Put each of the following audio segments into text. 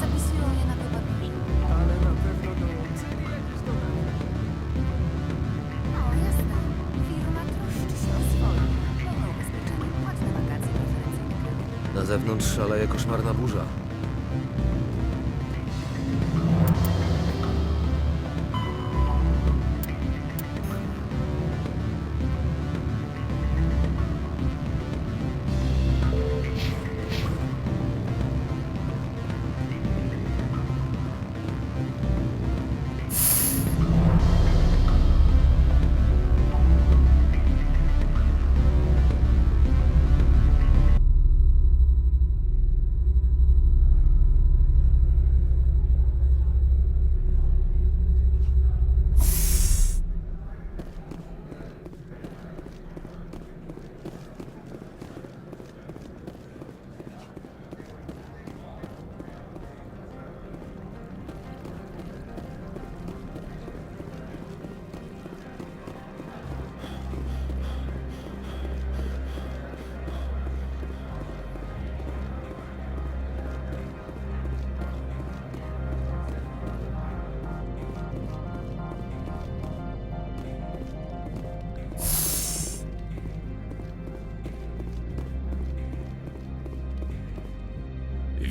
Zapisują na. Ale na pewno. No, jasne. Firma troszczy się o wakacje. Na zewnątrz szaleje koszmarna burza.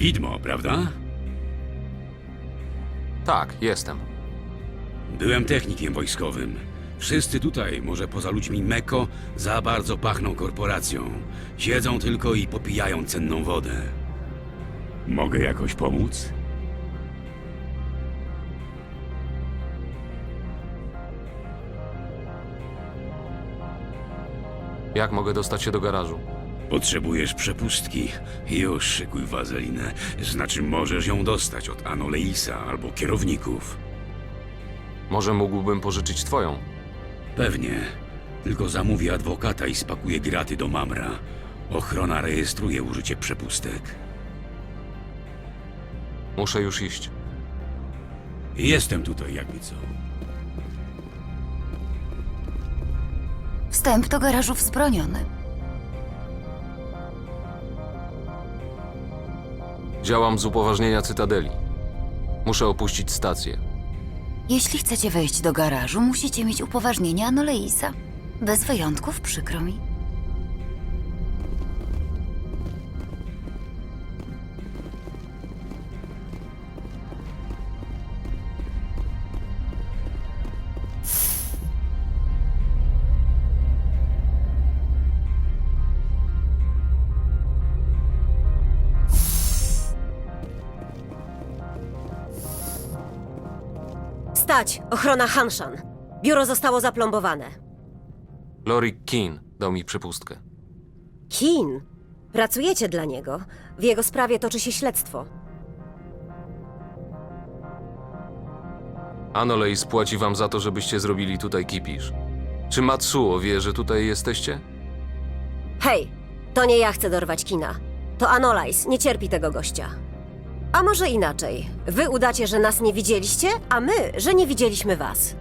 Widmo, prawda? Tak, jestem. Byłem technikiem wojskowym. Wszyscy tutaj, może poza ludźmi Meko, za bardzo pachną korporacją. Siedzą tylko i popijają cenną wodę. Mogę jakoś pomóc? Jak mogę dostać się do garażu? Potrzebujesz przepustki. Już szykuj wazelinę. Znaczy możesz ją dostać od Anoleisa albo kierowników. Może mógłbym pożyczyć twoją? Pewnie. Tylko zamówię adwokata i spakuję graty do Mamra. Ochrona rejestruje użycie przepustek. Muszę już iść. Jestem tutaj jakby co. Wstęp do garażu wzbroniony. Działam z upoważnienia Cytadeli. Muszę opuścić stację. Jeśli chcecie wejść do garażu, musicie mieć upoważnienie Anoleisa. Bez wyjątków, przykro mi. Stać! Ochrona Hanshan. Biuro zostało zaplombowane. Lorik Keen dał mi przepustkę. Kin! Pracujecie dla niego. W jego sprawie toczy się śledztwo. Anolej spłaci wam za to, żebyście zrobili tutaj kipisz. Czy Matsuo wie, że tutaj jesteście? Hej! To nie ja chcę dorwać kina. To Anolais nie cierpi tego gościa. A może inaczej. Wy udacie, że nas nie widzieliście, a my, że nie widzieliśmy was.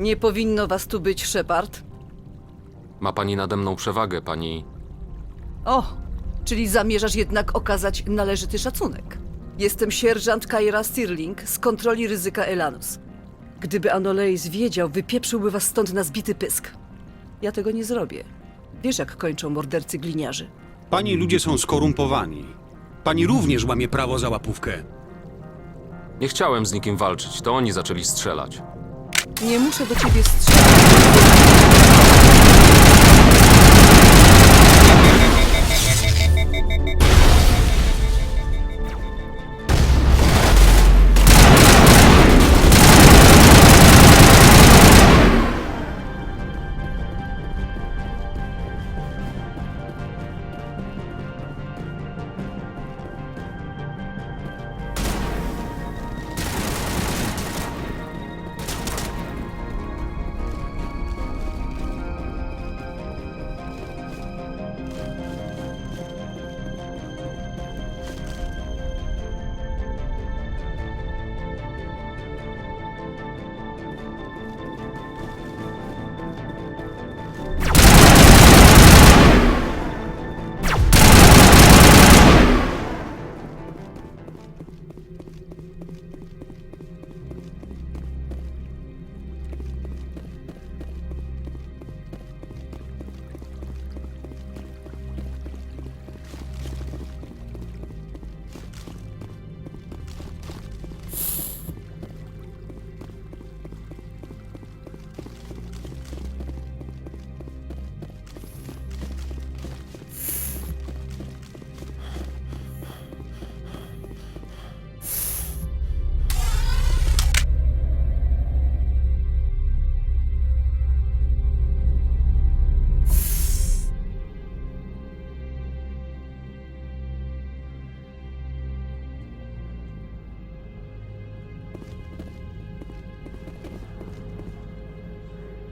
Nie powinno was tu być, Shepard. Ma pani nade mną przewagę, pani. O, czyli zamierzasz jednak okazać należyty szacunek. Jestem sierżant Kaira Stirling z kontroli ryzyka Elanus. Gdyby Anoleis wiedział, wypieprzyłby was stąd na zbity pysk. Ja tego nie zrobię. Wiesz, jak kończą mordercy gliniarzy. Pani ludzie są skorumpowani. Pani również łamie prawo za łapówkę. Nie chciałem z nikim walczyć, to oni zaczęli strzelać. Nie muszę do ciebie strzelać.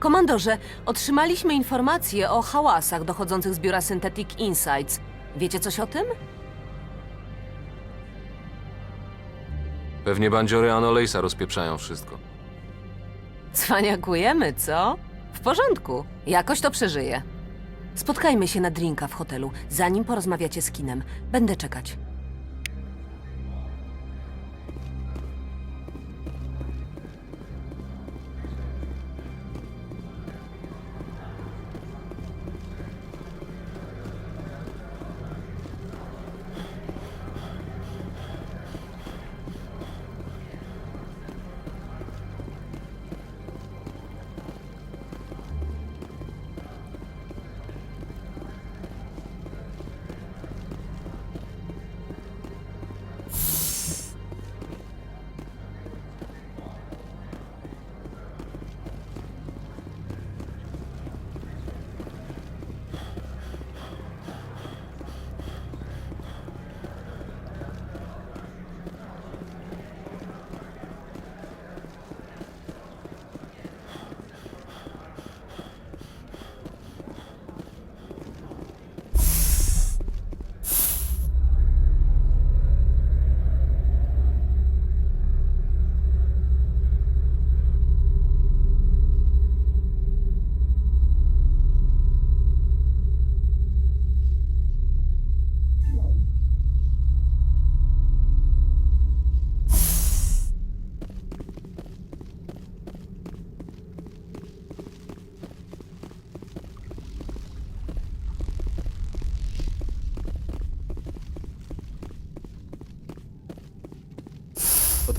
Komandorze, otrzymaliśmy informacje o hałasach dochodzących z biura Synthetic Insights. Wiecie coś o tym? Pewnie bandziory Anolejsa rozpieprzają wszystko. Cwaniakujemy, co? W porządku, jakoś to przeżyję. Spotkajmy się na drinka w hotelu, zanim porozmawiacie z kinem. Będę czekać.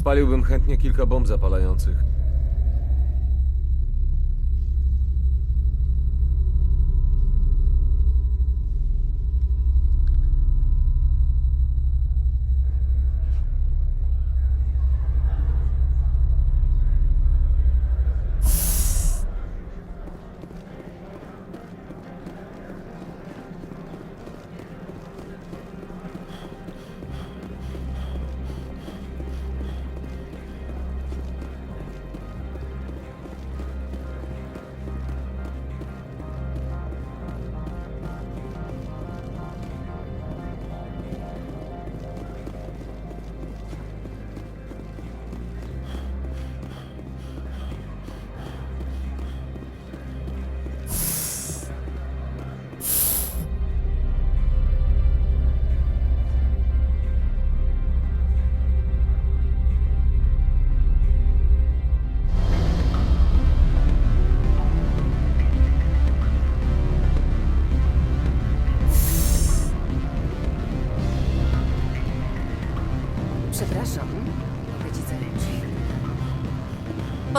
Odpaliłbym chętnie kilka bomb zapalających.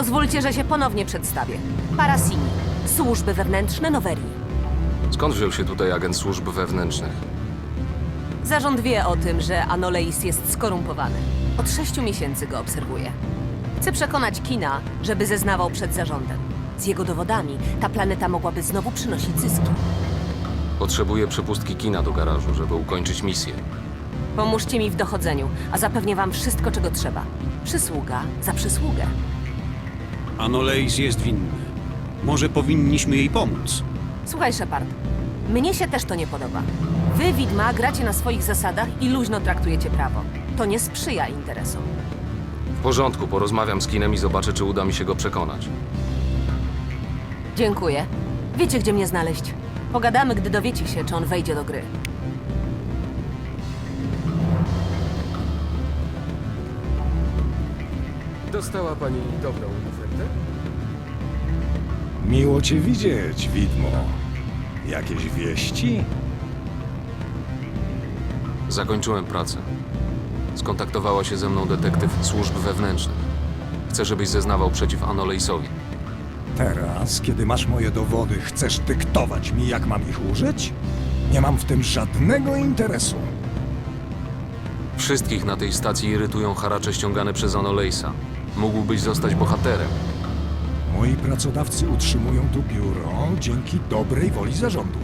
Pozwólcie, że się ponownie przedstawię. Parasini, służby wewnętrzne Noverii. Skąd wziął się tutaj agent służb wewnętrznych? Zarząd wie o tym, że Anoleis jest skorumpowany. Od sześciu miesięcy go obserwuje. Chce przekonać Kina, żeby zeznawał przed zarządem. Z jego dowodami ta planeta mogłaby znowu przynosić zyski. Potrzebuję przepustki kina do garażu, żeby ukończyć misję. Pomóżcie mi w dochodzeniu, a zapewnię wam wszystko, czego trzeba. Przysługa za przysługę. Anoleis jest winny. Może powinniśmy jej pomóc. Słuchaj, Shepard. Mnie się też to nie podoba. Wy, widma, gracie na swoich zasadach i luźno traktujecie prawo. To nie sprzyja interesom. W porządku, porozmawiam z kinem i zobaczę, czy uda mi się go przekonać. Dziękuję. Wiecie, gdzie mnie znaleźć. Pogadamy, gdy dowiecie się, czy on wejdzie do gry. Dostała pani dobrą ofertę? Miło cię widzieć, widmo. Jakieś wieści? Zakończyłem pracę. Skontaktowała się ze mną detektyw służb wewnętrznych. Chcę, żebyś zeznawał przeciw Anoleisowi. Teraz, kiedy masz moje dowody, chcesz dyktować mi, jak mam ich użyć? Nie mam w tym żadnego interesu. Wszystkich na tej stacji irytują haracze ściągane przez Anoleisa. Mógłbyś zostać bohaterem. Moi pracodawcy utrzymują tu biuro dzięki dobrej woli zarządu.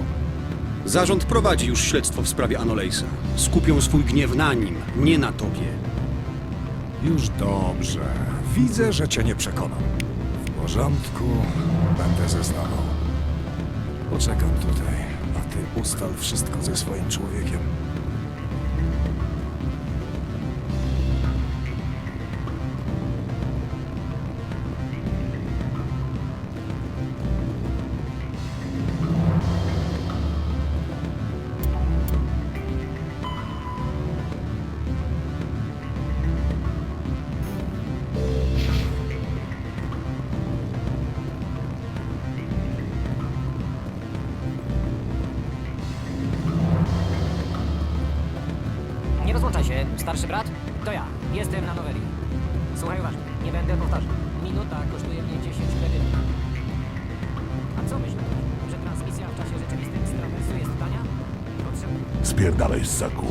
Zarząd prowadzi już śledztwo w sprawie Anoleisa. Skupią swój gniew na nim, nie na tobie. Już dobrze. Widzę, że cię nie przekonam. W porządku, będę zeznawał. Poczekam tutaj, a ty ustal wszystko ze swoim człowiekiem. Starszy brat. To ja. Jestem na noweli. Słuchaj uważnie, nie będę powtarzał. Minuta kosztuje mnie 10 kredytów. A co myślisz? Że transmisja w czasie rzeczywistym z trawersu jest tania? Potrzebuję... Spierdalaj z saku.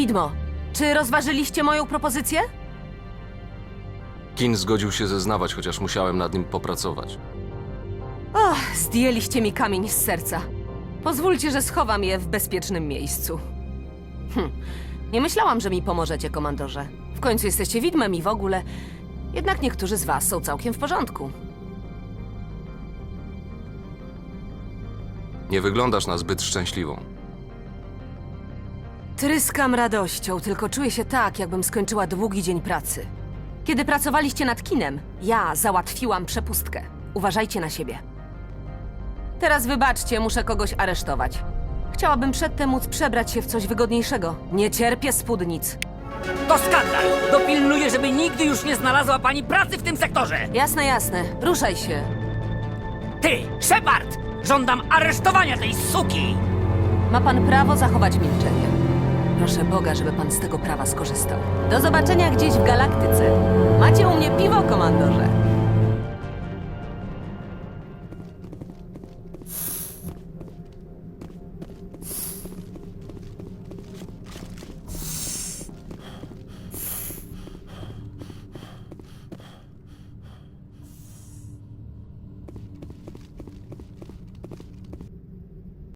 Widmo, czy rozważyliście moją propozycję? Kin zgodził się zeznawać, chociaż musiałem nad nim popracować. Och, zdjęliście mi kamień z serca. Pozwólcie, że schowam je w bezpiecznym miejscu. Hm, nie myślałam, że mi pomożecie, komandorze. W końcu jesteście widmem i w ogóle. Jednak niektórzy z was są całkiem w porządku. Nie wyglądasz na zbyt szczęśliwą. Tryskam radością, tylko czuję się tak, jakbym skończyła długi dzień pracy. Kiedy pracowaliście nad kinem, ja załatwiłam przepustkę. Uważajcie na siebie. Teraz wybaczcie, muszę kogoś aresztować. Chciałabym przedtem móc przebrać się w coś wygodniejszego. Nie cierpię spódnic. To skandal! Dopilnuję, żeby nigdy już nie znalazła pani pracy w tym sektorze! Jasne, jasne. Ruszaj się. Ty, Shepard! Żądam aresztowania tej suki! Ma pan prawo zachować milczenie. Proszę Boga, żeby pan z tego prawa skorzystał. Do zobaczenia gdzieś w galaktyce. Macie u mnie piwo, komandorze.